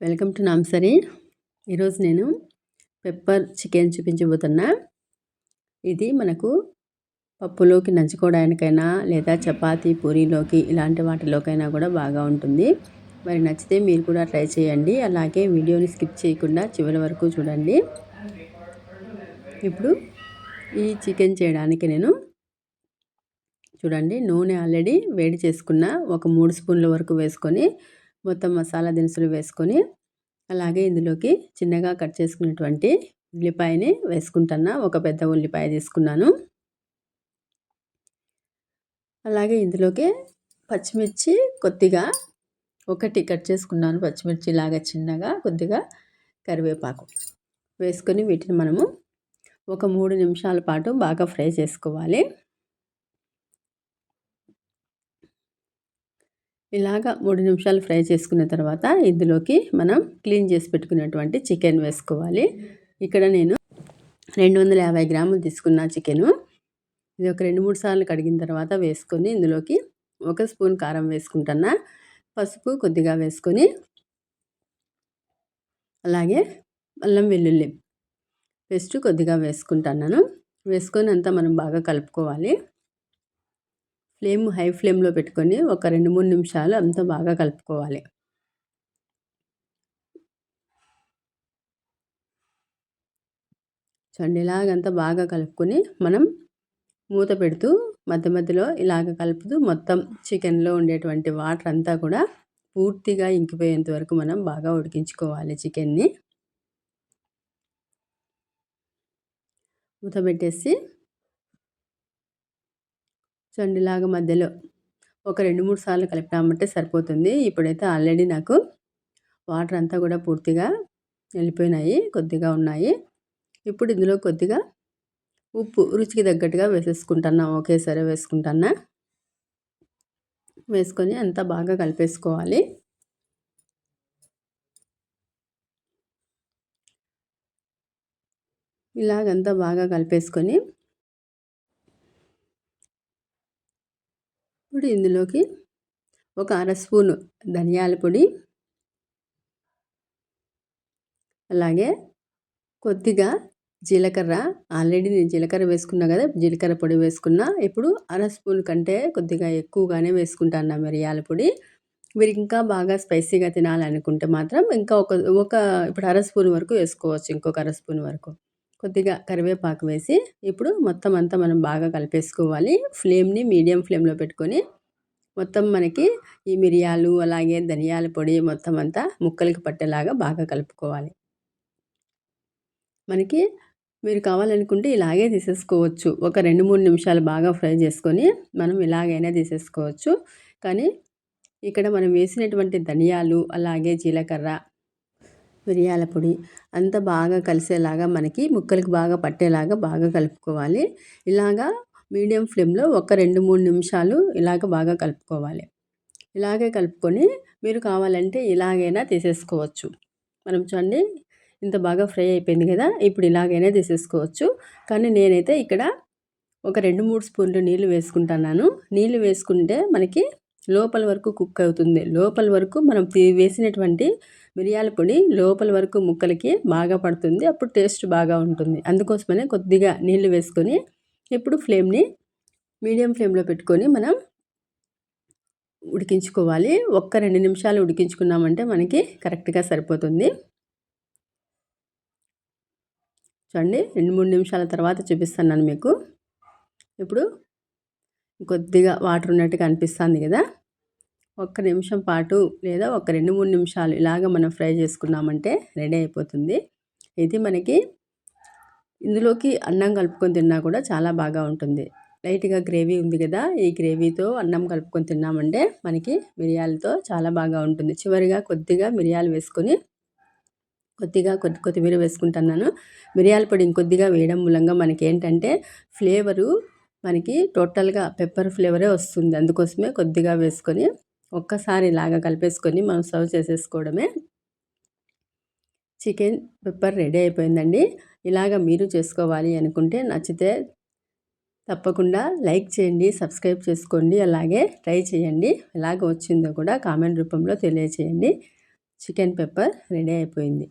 Welcome to నాంసరి ఈరోజు నేను pepper chicken చూపించబోతున్నా. ఇది మనకు పప్పులోకి నంచుకోవడానికైనా లేదా చపాతీ పూరీలోకి ఇలాంటి వాటిలోకైనా కూడా బాగా ఉంటుంది. మరి నచ్చితే మీరు కూడా ట్రై చేయండి. అలాగే వీడియోని స్కిప్ చేయకుండా చివరి వరకు చూడండి. ఇప్పుడు ఈ చికెన్ చేయడానికి నేను చూడండి నూనె ఆల్రెడీ వేడి చేసుకున్న ఒక మూడు స్పూన్ల వరకు వేసుకొని మొత్తం మసాలా దినుసులు వేసుకొని అలాగే ఇందులోకి చిన్నగా కట్ చేసుకున్నటువంటి ఉల్లిపాయని వేసుకుంటున్నా. ఒక పెద్ద ఉల్లిపాయ తీసుకున్నాను. అలాగే ఇందులోకి పచ్చిమిర్చి కొద్దిగా ఒకటి కట్ చేసుకున్నాను పచ్చిమిర్చి లాగా చిన్నగా కొద్దిగా కరివేపాకు వేసుకొని వీటిని మనము ఒక మూడు నిమిషాల పాటు బాగా ఫ్రై చేసుకోవాలి. ఇలాగ మూడు నిమిషాలు ఫ్రై చేసుకున్న తర్వాత ఇందులోకి మనం క్లీన్ చేసి పెట్టుకున్నటువంటి చికెన్ వేసుకోవాలి. ఇక్కడ నేను రెండు వందల యాభై గ్రాములు తీసుకున్న చికెను ఇది ఒక రెండు మూడు సార్లు కడిగిన తర్వాత వేసుకొని ఇందులోకి ఒక స్పూన్ కారం వేసుకుంటున్నా పసుపు కొద్దిగా వేసుకొని అలాగే అల్లం వెల్లుల్లి పేస్ట్ కొద్దిగా వేసుకుంటున్నాను. వేసుకొని అంతా మనం బాగా కలుపుకోవాలి. ఫ్లేమ్ హై ఫ్లేమ్లో పెట్టుకొని ఒక రెండు మూడు నిమిషాలు అంతా బాగా కలుపుకోవాలి. చూడండి ఇలాగంతా బాగా కలుపుకొని మనం మూత పెడుతూ మధ్య మధ్యలో ఇలాగ కలుపుతూ మొత్తం చికెన్లో ఉండేటువంటి వాటర్ అంతా కూడా పూర్తిగా ఇంకిపోయేంత వరకు మనం బాగా ఉడికించుకోవాలి చికెన్ని. మూత పెట్టేసి చండిలాగా మధ్యలో ఒక రెండు మూడు సార్లు కలిపామంటే సరిపోతుంది. ఇప్పుడైతే ఆల్రెడీ నాకు వాటర్ అంతా కూడా పూర్తిగా వెళ్ళిపోయినాయి కొద్దిగా ఉన్నాయి. ఇప్పుడు ఇందులో కొద్దిగా ఉప్పు రుచికి తగ్గట్టుగా వేసేసుకుంటున్నా ఒకేసారి వేసుకుంటున్నా. వేసుకొని అంతా బాగా కలిపేసుకోవాలి. ఇలాగంతా బాగా కలిపేసుకొని ఇప్పుడు ఇందులోకి ఒక అర స్పూను ధనియాల పొడి అలాగే కొద్దిగా జీలకర్ర. ఆల్రెడీ నేను జీలకర్ర వేసుకున్నా కదా జీలకర్ర పొడి వేసుకున్నా. ఇప్పుడు అర స్పూన్ కంటే కొద్దిగా ఎక్కువగానే వేసుకుంటాను మిరియాల పొడి. మీరు ఇంకా బాగా స్పైసీగా తినాలనుకుంటే మాత్రం ఇంకా ఒక ఒక ఇప్పుడు అర స్పూన్ వరకు వేసుకోవచ్చు ఇంకొక అర స్పూన్ వరకు. కొద్దిగా కరివేపాకు వేసి ఇప్పుడు మొత్తం అంతా మనం బాగా కలిపేసుకోవాలి. ఫ్లేమ్ని మీడియం ఫ్లేమ్లో పెట్టుకొని మొత్తం మనకి ఈ మిరియాలు అలాగే ధనియాల పొడి మొత్తం అంతా ముక్కలకి పట్టేలాగా బాగా కలుపుకోవాలి. మనకి మీరు కావాలనుకుంటే ఇలాగే తీసేసుకోవచ్చు. ఒక రెండు మూడు నిమిషాలు బాగా ఫ్రై చేసుకొని మనం ఇలాగైనా తీసేసుకోవచ్చు. కానీ ఇక్కడ మనం వేసినటువంటి ధనియాలు అలాగే జీలకర్ర మిరియాల పొడి అంత బాగా కలిసేలాగా మనకి ముక్కలకు బాగా పట్టేలాగా బాగా కలుపుకోవాలి. ఇలాగా మీడియం ఫ్లేమ్లో ఒక రెండు మూడు నిమిషాలు ఇలాగ బాగా కలుపుకోవాలి. ఇలాగే కలుపుకొని మీరు కావాలంటే ఇలాగైనా తీసేసుకోవచ్చు. మనం చూడండి ఇంత బాగా ఫ్రై అయిపోయింది కదా ఇప్పుడు ఇలాగైనా తీసేసుకోవచ్చు. కానీ నేనైతే ఇక్కడ ఒక రెండు మూడు స్పూన్లు నీళ్ళు వేసుకుంటున్నాను. నీళ్ళు వేసుకుంటే మనకి లోపల వరకు కుక్ అవుతుంది. లోపల వరకు మనం వేసినటువంటి మిరియాల పొడి లోపల వరకు ముక్కలకి బాగా పడుతుంది. అప్పుడు టేస్ట్ బాగా ఉంటుంది. అందుకోసమనే కొద్దిగా నీళ్ళు వేసుకొని ఇప్పుడు ఫ్లేమ్ని మీడియం ఫ్లేమ్లో పెట్టుకొని మనం ఉడికించుకోవాలి. ఒక్క రెండు నిమిషాలు ఉడికించుకున్నామంటే మనకి కరెక్ట్గా సరిపోతుంది. చూడండి రెండు మూడు నిమిషాల తర్వాత చూపిస్తాను మీకు. ఇప్పుడు కొద్దిగా వాటర్ ఉన్నట్టుగా అనిపిస్తుంది కదా? ఒక్క నిమిషం పాటు లేదా ఒక రెండు మూడు నిమిషాలు ఇలాగ మనం ఫ్రై చేసుకున్నామంటే రెడీ అయిపోతుంది. ఇది మనకి ఇందులోకి అన్నం కలుపుకొని తిన్నా కూడా చాలా బాగా ఉంటుంది. లైట్గా గ్రేవీ ఉంది కదా ఈ గ్రేవీతో అన్నం కలుపుకొని తిన్నామంటే మనకి మిరియాలతో చాలా బాగా ఉంటుంది. చివరిగా కొద్దిగా మిరియాలు వేసుకొని కొద్దిగా కొద్ది కొత్తిమీర వేసుకుంటున్నాను. మిరియాల పొడి ఇంకొద్దిగా వేయడం మూలంగా మనకి ఏంటంటే ఫ్లేవరు మనకి టోటల్గా పెప్పర్ ఫ్లేవరే వస్తుంది. అందుకోసమే కొద్దిగా వేసుకొని ఒక్కసారి ఇలాగా కలిపేసుకొని మనం సర్వ్ చేసేసుకోవడమే. చికెన్ పెప్పర్ రెడీ అయిపోయిందండి. ఇలాగ మీరు చేసుకోవాలి అనుకుంటే నచ్చితే తప్పకుండా లైక్ చేయండి సబ్స్క్రైబ్ చేసుకోండి అలాగే ట్రై చేయండి. ఎలాగ వచ్చిందో కూడా కామెంట్ రూపంలో తెలియచేయండి. చికెన్ పెప్పర్ రెడీ అయిపోయింది.